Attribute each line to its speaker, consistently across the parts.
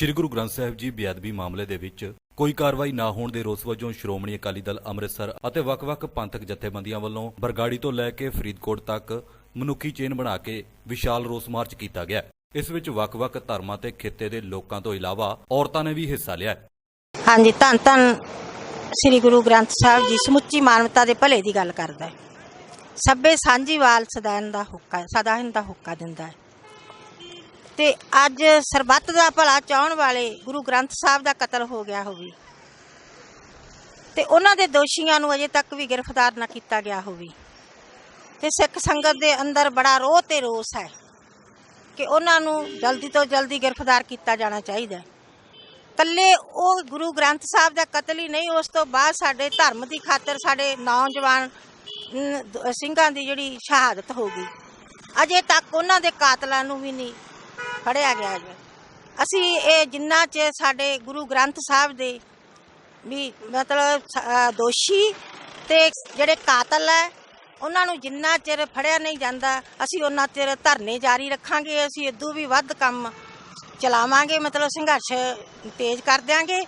Speaker 1: ਸ਼੍ਰੀ ਗੁਰੂ ਗ੍ਰੰਥ ਸਾਹਿਬ ਜੀ ਬੇਅਦਬੀ ਮਾਮਲੇ ਦੇ ਵਿੱਚ ਕੋਈ ਕਾਰਵਾਈ ਨਾ ਹੋਣ ਦੇ ਰੋਸ ਵਜੋਂ ਸ਼੍ਰੋਮਣੀ ਅਕਾਲੀ ਦਲ ਅੰਮ੍ਰਿਤਸਰ ਅਤੇ ਵੱਖ-ਵੱਖ ਪੰਥਕ ਜਥੇਬੰਦੀਆਂ ਵੱਲੋਂ ਬਰਗਾੜੀ ਤੋਂ ਲੈ ਕੇ ਫਰੀਦਕੋਟ ਤੱਕ ਮਨੁੱਖੀ ਚੇਨ ਬਣਾ ਕੇ ਵਿਸ਼ਾਲ ਰੋਸ ਮਾਰਚ ਕੀਤਾ ਗਿਆ। ਇਸ ਵਿੱਚ ਵੱਖ-ਵੱਖ ਧਰਮਾਂ ਤੇ ਖਿੱਤੇ ਦੇ ਲੋਕਾਂ ਤੋਂ ਇਲਾਵਾ ਔਰਤਾਂ ਨੇ ਵੀ ਹਿੱਸਾ ਲਿਆ
Speaker 2: ਹਾਂਜੀ, ਧੰਨ ਧੰਨ ਸ੍ਰੀ ਗੁਰੂ ਗ੍ਰੰਥ ਸਾਹਿਬ ਜੀ, ਸਮੁੱਚੀ ਮਾਨਵਤਾ ਦੇ ਭਲੇ ਦੀ ਗੱਲ ਕਰਦਾ ਹੈ। ਸਭੇ ਸਾਂਝੀਵਾਲ ਸਦਾਨ ਦਾ ਹੁੱਕਾ ਸਦਾਨ ਦਾ ਹੁੱਕਾ ਦਿੰਦਾ ਹੈ। ਤੇ ਅੱਜ ਸਰਬੱਤ ਦਾ ਭਲਾ ਚਾਹਣ ਵਾਲੇ ਗੁਰੂ ਗ੍ਰੰਥ ਸਾਹਿਬ ਦਾ ਕਤਲ ਹੋ ਗਿਆ ਹੋਵੇ। ਤੇ ਉਹਨਾਂ ਦੇ ਦੋਸ਼ੀਆਂ ਨੂੰ ਅਜੇ ਤੱਕ ਵੀ ਗ੍ਰਿਫਤਾਰ ਨਾ ਕੀਤਾ ਗਿਆ ਹੋਵੇ। ਤੇ ਸਿੱਖ ਸੰਗਤ ਦੇ ਅੰਦਰ ਬੜਾ ਰੋਹ ਤੇ ਰੋਸ ਹੈ ਕਿ ਉਹਨਾਂ ਨੂੰ ਜਲਦੀ ਤੋਂ ਜਲਦੀ ਗ੍ਰਿਫਤਾਰ ਕੀਤਾ ਜਾਣਾ ਚਾਹੀਦਾ ਹੈ। ਕੱਲੇ ਉਹ ਗੁਰੂ ਗ੍ਰੰਥ ਸਾਹਿਬ ਦਾ ਕਤਲ ਹੀ ਨਹੀਂ, ਉਸ ਤੋਂ ਬਾਅਦ ਸਾਡੇ ਧਰਮ ਦੀ ਖਾਤਰ ਸਾਡੇ ਨੌਜਵਾਨ ਸਿੰਘਾਂ ਦੀ ਜਿਹੜੀ ਸ਼ਹਾਦਤ ਹੋ ਗਈ। ਅਜੇ ਤੱਕ ਉਹਨਾਂ ਦੇ ਕਾਤਲਾਂ ਨੂੰ ਵੀ ਨਹੀਂ ਫੜਿਆ ਗਿਆ ਜੀ। ਅਸੀਂ ਇਹ ਜਿੰਨਾ ਚ ਸਾਡੇ ਗੁਰੂ ਗ੍ਰੰਥ ਸਾਹਿਬ ਦੇ ਵੀ ਮਤਲਬ ਸ- ਦੋਸ਼ੀ ਤੇ ਜਿਹੜੇ ਕਾਤਲ ਹੈ ਉਹਨਾਂ ਨੂੰ ਜਿੰਨਾ ਚਿਰ ਫੜਿਆ ਨਹੀਂ ਜਾਂਦਾ ਅਸੀਂ ਉਹਨਾਂ ਚਿਰ ਧਰਨੇ ਜਾਰੀ ਰੱਖਾਂਗੇ ਅਸੀਂ ਇਦੋਂ ਵੀ ਵੱਧ ਕੰਮ ਚਲਾਵਾਂਗੇ ਮਤਲਬ ਸੰਘਰਸ਼ ਤੇਜ਼ ਕਰ ਦਿਆਂਗੇ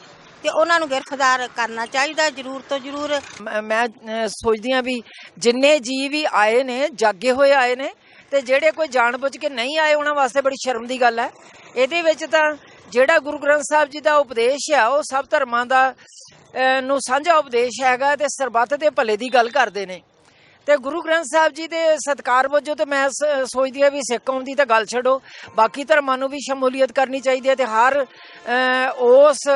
Speaker 2: ਤੇ ਉਹਨਾਂ ਨੂੰ ਗ੍ਰਿਫਤਾਰ ਕਰਨਾ ਚਾਹੀਦਾ ਜ਼ਰੂਰ ਤੋਂ ਜ਼ਰੂਰ।
Speaker 3: ਮੈਂ ਮੈਂ, ਅਹ, ਸੋਚਦੀ ਹਾਂ ਵੀ ਜਿੰਨੇ ਜੀ ਵੀ ਆਏ ਨੇ ਜਾਗੇ ਹੋਏ ਆਏ ਨੇ ਤੇ ਜਿਹੜੇ ਕੋਈ ਜਾਣਬੁੱਝ ਕੇ ਨਹੀਂ ਆਏ, ਉਹਨਾਂ ਵਾਸਤੇ ਬੜੀ ਸ਼ਰਮ ਦੀ ਗੱਲ ਹੈ। ਇਹਦੇ ਵਿੱਚ ਤਾਂ ਜਿਹੜਾ ਗੁਰੂ ਗ੍ਰੰਥ ਸਾਹਿਬ ਜੀ ਦਾ ਉਪਦੇਸ਼ ਹੈ ਉਹ ਸਭ ਧਰਮਾਂ ਦਾ ਨੂੰ ਸਾਂਝਾ ਉਪਦੇਸ਼ ਹੈਗਾ ਤੇ ਸਰਬੱਤ ਦੇ ਭਲੇ ਦੀ ਗੱਲ ਕਰਦੇ ਨੇ। ਤੇ ਗੁਰੂ ਗ੍ਰੰਥ ਸਾਹਿਬ ਜੀ ਦੇ ਸਤਕਾਰ ਵਜੋਂ ਤੇ ਮੈਂ ਸ- ਸੋਚਦੀ ਹਾਂ ਵੀ ਸਿੱਖ ਕੌਮ ਦੀ ਤਾਂ ਗੱਲ ਛੱਡੋ, ਬਾਕੀ ਧਰਮਾਂ ਨੂੰ ਵੀ ਸ਼ਮੂਲੀਅਤ ਕਰਨੀ ਚਾਹੀਦੀ ਹੈ ਤੇ ਹਰ ਉਸ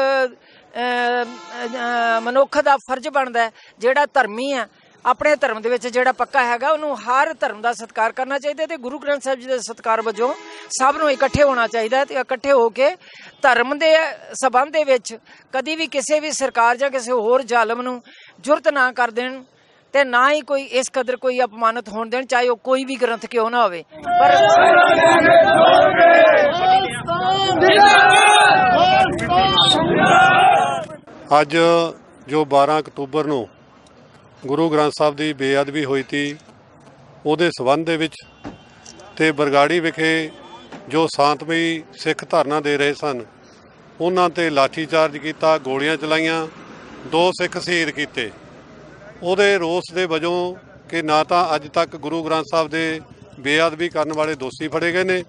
Speaker 3: ਮਨੁੱਖ ਦਾ ਫਰਜ਼ ਬਣਦਾ ਜਿਹੜਾ ਧਰਮੀ ਹੈ ਆਪਣੇ ਧਰਮ ਦੇ ਵਿੱਚ ਜਿਹੜਾ ਪੱਕਾ ਹੈਗਾ, ਉਹਨੂੰ ਹਰ ਧਰਮ ਦਾ ਸਤਿਕਾਰ ਕਰਨਾ ਚਾਹੀਦਾ ਤੇ ਗੁਰੂ ਗ੍ਰੰਥ ਸਾਹਿਬ ਜੀ ਦੇ ਸਤਿਕਾਰ ਵਜੋਂ ਸਭ ਨੂੰ ਇਕੱਠੇ ਹੋਣਾ ਚਾਹੀਦਾ ਤੇ ਇਕੱਠੇ ਹੋ ਕੇ ਧਰਮ ਦੇ ਸਬੰਧ ਦੇ ਵਿੱਚ ਕਦੀ ਵੀ ਕਿਸੇ ਵੀ ਸਰਕਾਰ ਜਾਂ ਕਿਸੇ ਹੋਰ ਜ਼ਾਲਮ ਨੂੰ ਜੁਰਤ ਨਾ ਕਰ ਦੇਣ ਤੇ ਨਾ ਹੀ ਕੋਈ ਇਸ ਕਦਰ ਕੋਈ ਅਪਮਾਨਿਤ ਹੋਣ ਦੇਣ, ਚਾਹੇ ਉਹ ਕੋਈ ਵੀ ਗ੍ਰੰਥ ਕਿਉਂ ਨਾ ਹੋਵੇ। ਪਰ
Speaker 4: ਅੱਜ ਜੋ 12 ਅਕਤੂਬਰ ਨੂੰ ਗੁਰੂ ਗ੍ਰੰਥ ਸਾਹਿਬ ਦੀ ਬੇਅਦਬੀ ਹੋਈ ਤੀ, ਉਹਦੇ ਸਬੰਧ ਦੇ ਵਿੱਚ ਤੇ ਬਰਗਾੜੀ ਵਿਖੇ ਜੋ ਸ਼ਾਂਤਮਈ ਸਿੱਖ ਧਰਨਾ ਦੇ ਰਹੇ ਸਨ, ਉਹਨਾਂ ਤੇ ਲਾਠੀਚਾਰਜ ਕੀਤਾ, ਗੋਲੀਆਂ ਚਲਾਈਆਂ, ਦੋ ਸਿੱਖ ਸ਼ਹੀਦ ਕੀਤੇ। ਉਹਦੇ ਰੋਸ ਦੇ ਵਜੋਂ ਕਿ ਨਾ ਤਾਂ ਅੱਜ ਤੱਕ ਗੁਰੂ ਗ੍ਰੰਥ ਸਾਹਿਬ ਦੇ ਬੇਅਦਬੀ ਕਰਨ ਵਾਲੇ ਦੋਸ਼ੀ ਫੜੇ ਗਏ ਨੇ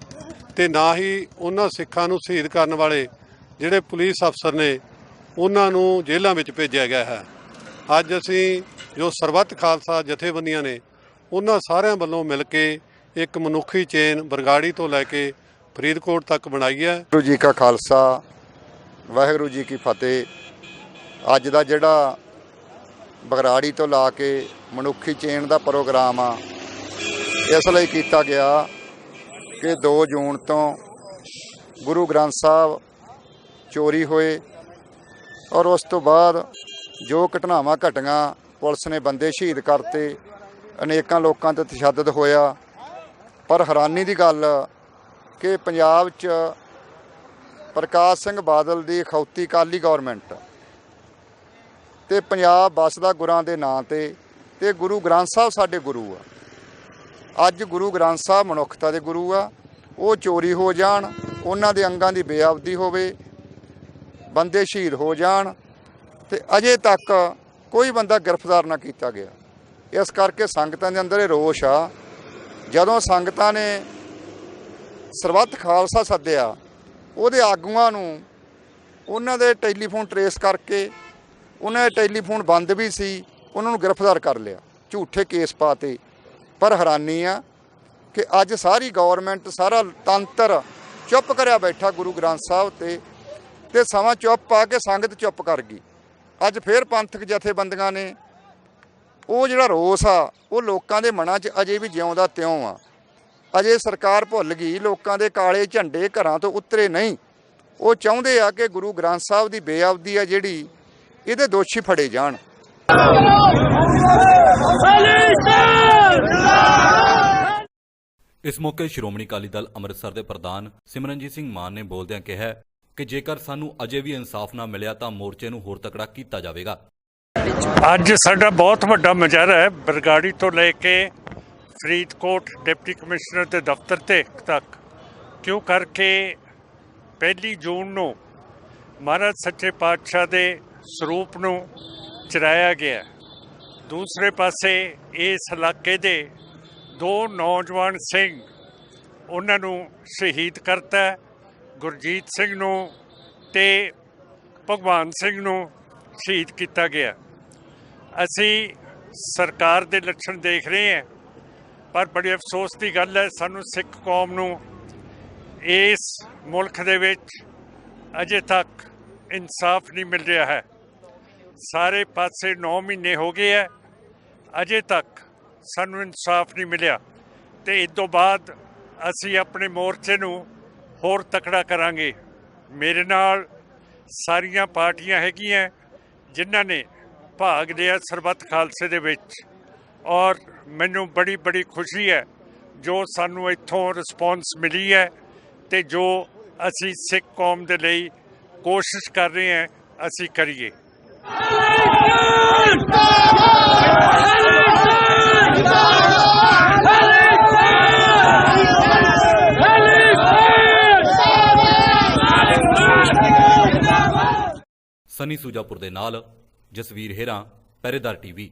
Speaker 4: ਤੇ ਨਾ ਹੀ ਉਹਨਾਂ ਸਿੱਖਾਂ ਨੂੰ ਸ਼ਹੀਦ ਕਰਨ ਵਾਲੇ ਜਿਹੜੇ ਪੁਲਿਸ ਅਫਸਰ ਨੇ, ਉਹਨਾਂ ਨੂੰ ਜੇਲ੍ਹਾਂ ਵਿੱਚ ਭੇਜਿਆ ਗਿਆ ਹੈ। ਅੱਜ ਅਸੀਂ ਜੋ ਸਰਬੱਤ ਖਾਲਸਾ ਜਥੇਬੰਦੀਆਂ ਨੇ, ਉਹਨਾਂ ਸਾਰਿਆਂ ਵੱਲੋਂ ਮਿਲ ਕੇ ਇੱਕ ਮਨੁੱਖੀ ਚੇਨ ਬਰਗਾੜੀ ਤੋਂ ਲੈ ਕੇ ਫਰੀਦਕੋਟ ਤੱਕ ਬਣਾਈ ਹੈ।
Speaker 5: ਗੁਰੂ ਜੀ ਕਾ ਖਾਲਸਾ, ਵਾਹਿਗੁਰੂ ਜੀ ਕੀ ਫਤਿਹ। ਅੱਜ ਦਾ ਜਿਹੜਾ ਬਗਰਾੜੀ ਤੋਂ ਲਾ ਕੇ ਮਨੁੱਖੀ ਚੇਨ ਦਾ ਪ੍ਰੋਗਰਾਮ ਆ, ਇਸ ਲਈ ਕੀਤਾ ਗਿਆ ਕਿ 2 ਜੂਨ ਤੋਂ ਗੁਰੂ ਗ੍ਰੰਥ ਸਾਹਿਬ ਚੋਰੀ ਹੋਏ ਔਰ ਉਸ ਤੋਂ ਬਾਅਦ ਜੋ ਘਟਨਾਵਾਂ ਘਟੀਆਂ ਪੁਲਿਸ ਨੇ ਬੰਦੇ ਸ਼ਹੀਦ ਕਰਤੇ। ਅਨੇਕਾਂ ਲੋਕਾਂ ਤੇ ਤਸ਼ੱਦਦ ਹੋਇਆ। ਪਰ ਹੈਰਾਨੀ ਦੀ ਗੱਲ ਕਿ ਪੰਜਾਬ 'ਚ ਪ੍ਰਕਾਸ਼ ਸਿੰਘ ਬਾਦਲ ਦੀ ਖੌਤੀ ਕਾਲੀ ਗਵਰਨਮੈਂਟ ਤੇ ਪੰਜਾਬ ਵਸਦਾ ਗੁਰਾਂ ਦੇ ਨਾਂ ਤੇ ਤੇ ਗੁਰੂ ਗ੍ਰੰਥ ਸਾਹਿਬ ਸਾਡੇ ਗੁਰੂ ਆ। ਅੱਜ ਗੁਰੂ ਗ੍ਰੰਥ ਸਾਹਿਬ ਮਨੁੱਖਤਾ ਦੇ ਗੁਰੂ ਆ। ਉਹ ਚੋਰੀ ਹੋ ਜਾਣ, ਉਹਨਾਂ ਦੇ ਅੰਗਾਂ ਦੀ ਬੇਅਬਦੀ ਹੋਵੇ, ਬੰਦੇ ਸ਼ਹੀਦ ਹੋ ਜਾਣ ਤੇ ਅਜੇ ਤੱਕ ਕੋਈ ਬੰਦਾ ਗ੍ਰਿਫਤਾਰ ਨਾ ਕੀਤਾ ਗਿਆ। ਇਸ ਕਰਕੇ ਸੰਗਤਾਂ ਦੇ ਅੰਦਰ ਇਹ ਰੋਸ਼ ਆ। ਜਦੋਂ ਸੰਗਤਾਂ ਨੇ ਸਰਬੱਤ ਖਾਲਸਾ ਸੱਦਿਆ, ਉਹਦੇ ਆਗੂਆਂ ਨੂੰ ਉਹਨਾਂ ਦੇ ਟੈਲੀਫੋਨ ਟਰੇਸ ਕਰਕੇ, ਉਹਨਾਂ ਦੇ ਟੈਲੀਫੋਨ ਬੰਦ ਵੀ ਸੀ, ਉਹਨਾਂ ਨੂੰ ਗ੍ਰਿਫਤਾਰ ਕਰ ਲਿਆ। ਝੂਠੇ ਕੇਸ ਪਾਤੇ ਪਰ ਹੈਰਾਨੀ ਆ ਕਿ ਅੱਜ ਸਾਰੀ ਗਵਰਨਮੈਂਟ, ਸਾਰਾ ਤੰਤਰ ਚੁੱਪ ਕਰਿਆ ਬੈਠਾ ਗੁਰੂ ਗ੍ਰੰਥ ਸਾਹਿਬ ਤੇ ਤੇ ਸਮਾਂ ਚੁੱਪ ਆ ਕੇ ਸੰਗਤ ਚੁੱਪ ਕਰ ਗਈ। ਅੱਜ ਫੇਰ ਪੰਥਕ ਜਥੇਬੰਦੀਆਂ ਨੇ ਉਹ ਜਿਹੜਾ ਰੋਸ ਆ, ਉਹ ਲੋਕਾਂ ਦੇ ਮਨਾਂ 'ਚ ਅਜੇ ਵੀ ਜਿਉਂਦਾ ਤਿਉਂ ਆ। ਅਜੇ ਸਰਕਾਰ ਭੁੱਲ ਗਈ, ਲੋਕਾਂ ਦੇ ਕਾਲੇ ਝੰਡੇ ਘਰਾਂ ਤੋਂ ਉਤਰੇ ਨਹੀਂ। ਉਹ ਚਾਹੁੰਦੇ ਆ ਕਿ ਗੁਰੂ ਗ੍ਰੰਥ ਸਾਹਿਬ ਦੀ ਬੇਅਬਦੀ ਆ ਜਿਹੜੀ, ਇਹਦੇ ਦੋਸ਼ੀ ਫੜੇ ਜਾਣ।
Speaker 1: ਇਸ ਮੌਕੇ ਸ਼੍ਰੋਮਣੀ ਅਕਾਲੀ ਦਲ ਅੰਮ੍ਰਿਤਸਰ ਦੇ ਪ੍ਰਧਾਨ ਸਿਮਰਨਜੀਤ ਸਿੰਘ ਮਾਨ ਨੇ ਬੋਲਦਿਆਂ ਕਿਹਾ ਕਿ ਜੇਕਰ ਸਾਨੂੰ ਅਜੇ ਵੀ ਇਨਸਾਫ ਨਾ ਮਿਲਿਆ ਤਾਂ ਮੋਰਚੇ ਨੂੰ ਹੋਰ ਤਕੜਾ ਕੀਤਾ ਜਾਵੇਗਾ।
Speaker 6: ਅੱਜ ਸਾਡਾ ਬਹੁਤ ਵੱਡਾ ਮੁਜ਼ਾਹਰਾ ਹੈ। ਬਰਗਾੜੀ ਤੋਂ ਲੈ ਕੇ ਫਰੀਦਕੋਟ ਡਿਪਟੀ ਕਮਿਸ਼ਨਰ ਦੇ ਦਫ਼ਤਰ ਤੇ ਤੱਕ। ਕਿਉਂ? ਕਰਕੇ ਪਹਿਲੀ ਜੂਨ ਨੂੰ ਮਹਾਰਾਜ ਸੱਚੇ ਪਾਤਸ਼ਾਹ ਦੇ ਸਰੂਪ ਨੂੰ ਚਰਾਇਆ ਗਿਆ। ਦੂਸਰੇ ਪਾਸੇ ਇਸ ਇਲਾਕੇ ਦੇ ਦੋ ਨੌਜਵਾਨ ਸਿੰਘ, ਉਹਨਾਂ ਨੂੰ ਸ਼ਹੀਦ ਕਰਤਾ ਗੁਰਜੀਤ ਸਿੰਘ ਨੂੰ ਤੇ ਭਗਵਾਨ ਸਿੰਘ ਨੂੰ ਸ਼ਹੀਦ ਕੀਤਾ ਗਿਆ। ਅਸੀਂ ਸਰਕਾਰ ਦੇ ਲੱਛਣ ਦੇਖ ਰਹੇ ਹਾਂ, ਪਰ ਬੜੀ ਅਫਸੋਸ ਦੀ ਗੱਲ ਹੈ, ਸਾਨੂੰ ਸਿੱਖ ਕੌਮ ਨੂੰ ਇਸ ਮੁਲਕ ਦੇ ਵਿੱਚ ਅਜੇ ਤੱਕ ਇਨਸਾਫ ਨਹੀਂ ਮਿਲ ਰਿਹਾ ਹੈ। ਸਾਰੇ ਪਾਸੇ 9 ਮਹੀਨੇ ਹੋ ਗਏ ਹੈ, ਅਜੇ ਤੱਕ ਸਾਨੂੰ ਇਨਸਾਫ ਨਹੀਂ ਮਿਲਿਆ। ਤੇ ਇਸ ਤੋਂ ਬਾਅਦ ਅਸੀਂ ਆਪਣੇ ਮੋਰਚੇ ਨੂੰ ਹੋਰ ਤਕੜਾ ਕਰਾਂਗੇ। ਮੇਰੇ ਨਾਲ ਸਾਰੀਆਂ ਪਾਰਟੀਆਂ ਹੈਗੀਆਂ, ਜਿਨ੍ਹਾਂ ਨੇ ਭਾਗ ਲਿਆ ਸਰਬੱਤ ਖਾਲਸੇ ਦੇ ਵਿੱਚ। ਔਰ ਮੈਨੂੰ ਬੜੀ ਬੜੀ ਖੁਸ਼ੀ ਹੈ, ਜੋ ਸਾਨੂੰ ਇੱਥੋਂ ਰਿਸਪੌਂਸ ਮਿਲੀ ਹੈ ਤੇ ਜੋ ਅਸੀਂ ਸਿੱਖ ਕੌਮ ਦੇ ਲਈ ਕੋਸ਼ਿਸ਼ ਕਰ ਰਹੇ ਹਾਂ, ਅਸੀਂ ਕਰੀਏ।
Speaker 1: ਸਨੀ ਸੂਜਾਪੁਰ ਦੇ ਨਾਲ ਜਸਵੀਰ ਹੇਰਾ ਪਹਿਰੇਦਾਰ ਟੀਵੀ।